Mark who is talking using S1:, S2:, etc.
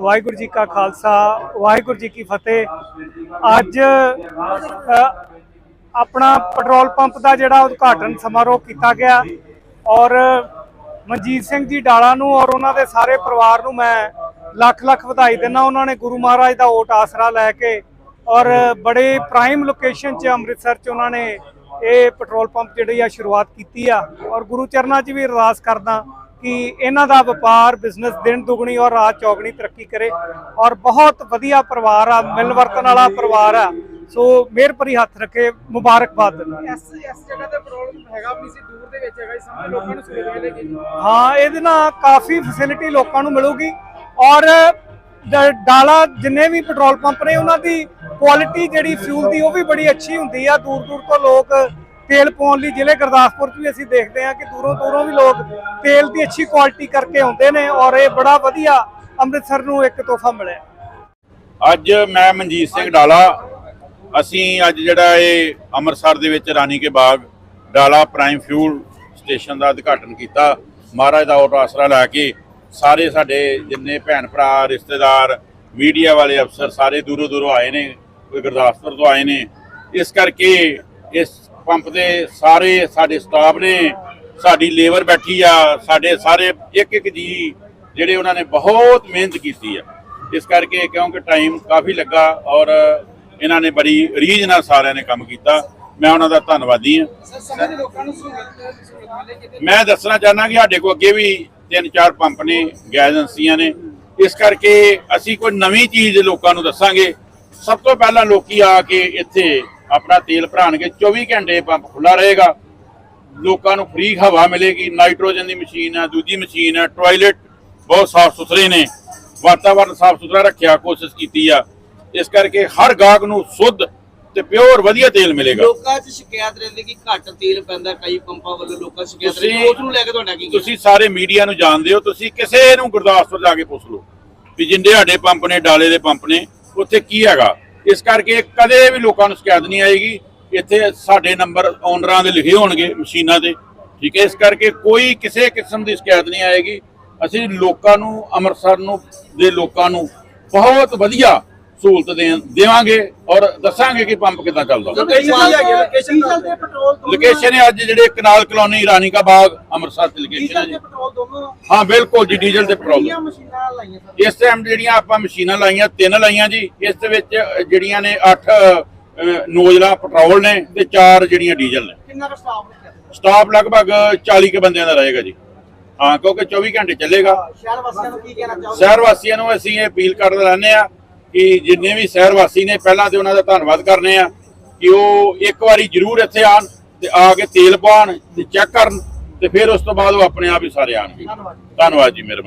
S1: ਵਾਹਿਗੁਰੂ ਜੀ ਕਾ ਖਾਲਸਾ, ਵਾਹਿਗੁਰੂ ਜੀ ਕੀ ਫਤਿਹ। ਅੱਜ ਆਪਣਾ ਪੈਟਰੋਲ ਪੰਪ ਦਾ ਜਿਹੜਾ ਉਦਘਾਟਨ ਸਮਾਰੋਹ ਕੀਤਾ ਗਿਆ ਔਰ ਮਨਜੀਤ ਸਿੰਘ ਜੀ ਡਾਲਾ ਨੂੰ ਔਰ ਉਹਨਾਂ ਦੇ ਸਾਰੇ ਪਰਿਵਾਰ ਨੂੰ ਮੈਂ ਲੱਖ ਲੱਖ ਵਧਾਈ ਦਿੰਦਾ। ਉਹਨਾਂ ਨੇ ਗੁਰੂ ਮਹਾਰਾਜ ਦਾ ਓਟ ਆਸਰਾ ਲੈ ਕੇ ਔਰ ਬੜੇ ਪ੍ਰਾਈਮ ਲੋਕੇਸ਼ਨ 'ਚ ਅੰਮ੍ਰਿਤਸਰ 'ਚ ਉਹਨਾਂ ਨੇ ਇਹ ਪੈਟਰੋਲ ਪੰਪ ਜਿਹੜੀ ਆ ਸ਼ੁਰੂਆਤ ਕੀਤੀ ਆ। ਔਰ ਗੁਰੂ ਚਰਨਾਂ 'ਚ ਵੀ ਅਰਦਾਸ ਕਰਦਾ ਕਿ ਇਹਨਾਂ ਦਾ ਵਪਾਰ ਬਿਜ਼ਨਸ ਦਿਨ ਦੁਗਣੀ ਔਰ ਰਾਤ ਚੌਗਣੀ ਤਰੱਕੀ ਕਰੇ ਔਰ ਬਹੁਤ ਵਧੀਆ ਪਰਿਵਾਰ ਆ ਮਿਲ ਵਰਤਨ ਵਾਲਾ ਪਰਿਵਾਰ ਆ। ਸੋ ਮਿਹਰ ਭਰੀ ਹੱਥ ਰੱਖੇ ਮੁਬਾਰਕਬਾਦ। ਦਿੰਦਾ
S2: ਇਸ ਇਸ ਜਗ੍ਹਾ ਤੇ ਪ੍ਰੋਬਲਮ ਹੈਗਾ ਵੀ ਸੀ ਦੂਰ ਦੇ ਵਿੱਚ ਹੈਗਾ ਇਸ ਸਮੇਂ ਲੋਕਾਂ ਨੂੰ ਸੁਵਿਧਾ ਮਿਲੇਗੀ
S1: ਹਾਂ ਇਹਦੇ ਨਾਲ ਕਾਫੀ ਫੈਸਿਲਿਟੀ ਲੋਕਾਂ ਨੂੰ ਮਿਲੂਗੀ ਔਰ ਡਾਲਾ ਜਿੰਨੇ ਵੀ ਪੈਟਰੋਲ ਪੰਪ ਨੇ ਉਹਨਾਂ ਦੀ ਕੁਆਲਿਟੀ ਜਿਹੜੀ ਫਿਊਲ ਦੀ ਉਹ ਵੀ ਬੜੀ ਅੱਛੀ ਹੁੰਦੀ ਆ। ਦੂਰ ਦੂਰ ਤੋਂ ਲੋਕ ਤੇਲ ਪਾਉਣ ਲਈ ਜ਼ਿਲ੍ਹੇ ਗੁਰਦਾਸਪੁਰ 'ਚ ਵੀ ਅਸੀਂ ਦੇਖਦੇ ਹਾਂ ਕਿ ਦੂਰੋਂ ਦੂਰੋਂ ਵੀ ਲੋਕ ਤੇਲ ਦੀ ਅੱਛੀ ਕੁਆਲਿਟੀ ਕਰਕੇ ਆਉਂਦੇ ਨੇ ਔਰ ਇਹ ਬੜਾ ਵਧੀਆ ਅੰਮ੍ਰਿਤਸਰ ਨੂੰ ਇੱਕ ਤੋਹਫਾ ਮਿਲਿਆ
S3: ਅੱਜ ਮੈਂ ਮਨਜੀਤ ਸਿੰਘ ਡਾਲਾ, ਅਸੀਂ ਅੱਜ ਜਿਹੜਾ ਇਹ ਅੰਮ੍ਰਿਤਸਰ ਦੇ ਵਿੱਚ ਰਾਣੀ ਕੇ ਬਾਗ ਡਾਲਾ ਪ੍ਰਾਈਮ ਫਿਊਲ ਸਟੇਸ਼ਨ ਦਾ ਉਦਘਾਟਨ ਕੀਤਾ। ਮਹਾਰਾਜ ਦਾ ਔਰ ਆਸਰਾ ਲੈ ਕੇ ਸਾਰੇ ਸਾਡੇ ਜਿੰਨੇ ਭੈਣ ਭਰਾ, ਰਿਸ਼ਤੇਦਾਰ ਮੀਡੀਆ ਵਾਲੇ ਅਫਸਰ ਸਾਰੇ ਦੂਰੋਂ ਦੂਰੋਂ ਆਏ ਨੇ ਕੋਈ ਗੁਰਦਾਸਪੁਰ ਤੋਂ ਆਏ ਨੇ। ਇਸ ਕਰਕੇ ਇਸ ਪੰਪ ਦੇ ਸਾਰੇ ਸਾਡੇ ਸਟਾਫ ਨੇ ਸਾਡੀ ਲੇਬਰ ਬੈਠੀ ਆ ਸਾਡੇ ਸਾਰੇ ਇੱਕ ਇੱਕ ਜੀ ਜਿਹੜੇ ਉਹਨਾਂ ਨੇ ਬਹੁਤ ਮਿਹਨਤ ਕੀਤੀ ਆ। ਇਸ ਕਰਕੇ ਕਿਉਂਕਿ ਟਾਈਮ ਕਾਫੀ ਲੱਗਾ ਔਰ ਇਹਨਾਂ ਨੇ ਬੜੀ ਰੀਝ ਨਾਲ ਸਾਰਿਆਂ ਨੇ ਕੰਮ ਕੀਤਾ। ਮੈਂ ਉਹਨਾਂ ਦਾ ਧੰਨਵਾਦੀ ਹਾਂ। ਮੈਂ ਦੱਸਣਾ ਚਾਹੁੰਦਾ ਕਿ ਸਾਡੇ ਕੋਲ ਅੱਗੇ ਵੀ ਤਿੰਨ ਚਾਰ ਪੰਪ ਨੇ ਗੈਸ ਏਜੰਸੀਆਂ ਨੇ। ਇਸ ਕਰਕੇ ਅਸੀਂ ਕੋਈ ਨਵੀਂ ਚੀਜ਼ ਲੋਕਾਂ ਨੂੰ ਦੱਸਾਂਗੇ। ਸਭ ਤੋਂ ਪਹਿਲਾਂ ਲੋਕੀ ਆ ਕੇ ਇੱਥੇ ਆਪਣਾ ਤੇਲ ਭਰਾਣਗੇ 24 ਘੰਟੇ ਪੰਪ ਖੁੱਲਾ ਰਹੇਗਾ। ਲੋਕਾਂ ਨੂੰ ਫ੍ਰੀ ਹਵਾ ਮਿਲੇਗੀ ਨਾਈਟ੍ਰੋਜਨ ਦੀ ਮਸ਼ੀਨ ਹੈ ਦੂਜੀ ਮਸ਼ੀਨ ਹੈ ਟਾਇਲਟ ਬਹੁਤ ਸਾਫ਼ ਸੁਥਰੇ ਨੇ। ਵਾਤਾਵਰਨ ਸਾਫ਼ ਸੁਥਰਾ ਰੱਖਿਆ ਕੋਸ਼ਿਸ਼ ਕੀਤੀ ਆ। ਇਸ ਕਰਕੇ ਹਰ ਗਾਹਕ ਨੂੰ ਸ਼ੁੱਧ ਤੇ ਪਿਓਰ ਵਧੀਆ ਤੇਲ ਮਿਲੇਗਾ।
S4: ਲੋਕਾਂ 'ਚ ਸ਼ਿਕਾਇਤ ਰਹਿੰਦੀ ਕਿ ਘੱਟ ਤੇਲ ਪੈਂਦਾ ਕਈ ਪੰਪਾਂ ਵੱਲੋਂ ਲੋਕਾਂ ਸ਼ਿਕਾਇਤ ਰਹਿੰਦੀ। ਉਸ ਨੂੰ ਲੈ ਕੇ ਤੁਹਾਡਾ ਕੀ?
S3: ਤੁਸੀਂ ਸਾਰੇ ਮੀਡੀਆ ਨੂੰ ਜਾਣਦੇ ਹੋ ਤੁਸੀਂ ਕਿਸੇ ਨੂੰ ਗੁਰਦਾਸਪੁਰ ਜਾ ਕੇ ਪੁੱਛ ਲਓ ਵੀ ਜਿੰਦੇ ਸਾਡੇ ਪੰਪ ਨੇ ਡਾਲੇ ਦੇ ਪੰਪ ਨੇ ਉੱਥੇ ਕੀ ਹੈਗਾ? ਇਸ ਕਰਕੇ ਕਦੇ ਵੀ ਲੋਕਾਂ ਨੂੰ ਸ਼ਿਕਾਇਤ ਨਹੀਂ ਆਏਗੀ। ਇੱਥੇ ਸਾਡੇ ਨੰਬਰ ਓਨਰਾਂ ਦੇ ਲਿਖੇ ਹੋਣਗੇ ਮਸ਼ੀਨਾਂ ਦੇ। ਠੀਕ ਹੈ, ਇਸ ਕਰਕੇ ਕੋਈ ਕਿਸੇ ਕਿਸਮ ਦੀ ਸ਼ਿਕਾਇਤ ਨਹੀਂ ਆਏਗੀ। ਅਸੀਂ ਲੋਕਾਂ ਨੂੰ, ਅੰਮ੍ਰਿਤਸਰ ਨੂੰ, ਦੇ ਲੋਕਾਂ ਨੂੰ ਬਹੁਤ ਵਧੀਆ ਸਹੂਲਤ ਦੇ ਦੇਵਾਂਗੇ ਔਰ ਦੱਸਾਂਗੇ ਕਿ ਪੰਪ ਕਿੱਦਾਂ ਚੱਲਦਾ।
S2: ਲੋਕੇਸ਼ਨ
S3: ਹੈ ਅੱਜ ਜਿਹੜੇ ਕਨਾਲ ਕਲੋਨੀ ਰਾਣੀ ਕਾ ਬਾਗ ਅੰਮ੍ਰਿਤਸਰ ਦੀ ਲੋਕੇਸ਼ਨ ਹੈ ਜੀ। ਹਾਂ ਬਿਲਕੁਲ ਜੀ ਡੀਜ਼ਲ ਤੇ ਪੈਟਰੋਲ। ਇਸ ਟਾਈਮ ਜਿਹੜੀਆਂ ਆਪਾਂ ਮਸ਼ੀਨਾਂ ਲਾਈਆਂ ਤਿੰਨ ਲਾਈਆਂ ਜੀ ਇਸ ਦੇ ਵਿੱਚ ਜਿਹੜੀਆਂ ਨੇ 8 ਨੋਜ਼ਲਾਂ ਪੈਟਰੋਲ ਨੇ ਤੇ 4 ਜਿਹੜੀਆਂ ਡੀਜ਼ਲ ਨੇ।
S4: ਕਿੰਨਾ ਕੁ ਸਟਾਫ
S3: ਲਗਭਗ 40 ਕੇ ਬੰਦਿਆਂ ਦਾ ਰਹੇਗਾ ਜੀ। ਹਾਂ ਕਿਉਂਕਿ 24 ਘੰਟੇ ਚੱਲੇਗਾ।
S4: ਸ਼ਹਿਰ ਵਾਸੀਆਂ ਨੂੰ ਕੀ ਕਹਿਣਾ ਚਾਹੋਗੇ?
S3: ਸ਼ਹਿਰ ਵਾਸੀਆਂ ਨੂੰ ਅਸੀਂ ਇਹ ਅਪੀਲ ਕਰਦੇ ਰਹਿੰਦੇ ਆ ਕਿ ਜਿੰਨੇ ਵੀ ਸ਼ਹਿਰ ਵਾਸੀ ਨੇ ਪਹਿਲਾਂ ਤੇ ਉਹਨਾਂ ਦਾ ਧੰਨਵਾਦ ਕਰਨੇ ਆ ਕਿ ਉਹ ਇੱਕ ਵਾਰੀ ਜ਼ਰੂਰ ਇੱਥੇ ਆਣ ਤੇ ਆ ਕੇ ਤੇਲ ਪਾਉਣ ਤੇ ਚੈੱਕ ਕਰਨ ਤੇ ਫਿਰ ਉਸ ਤੋਂ ਬਾਅਦ ਉਹ ਆਪਣੇ ਆਪ ਹੀ ਸਾਰੇ ਆਣਗੇ ਧੰਨਵਾਦ ਜੀ ਮਿਹਰਬਾਨੀ।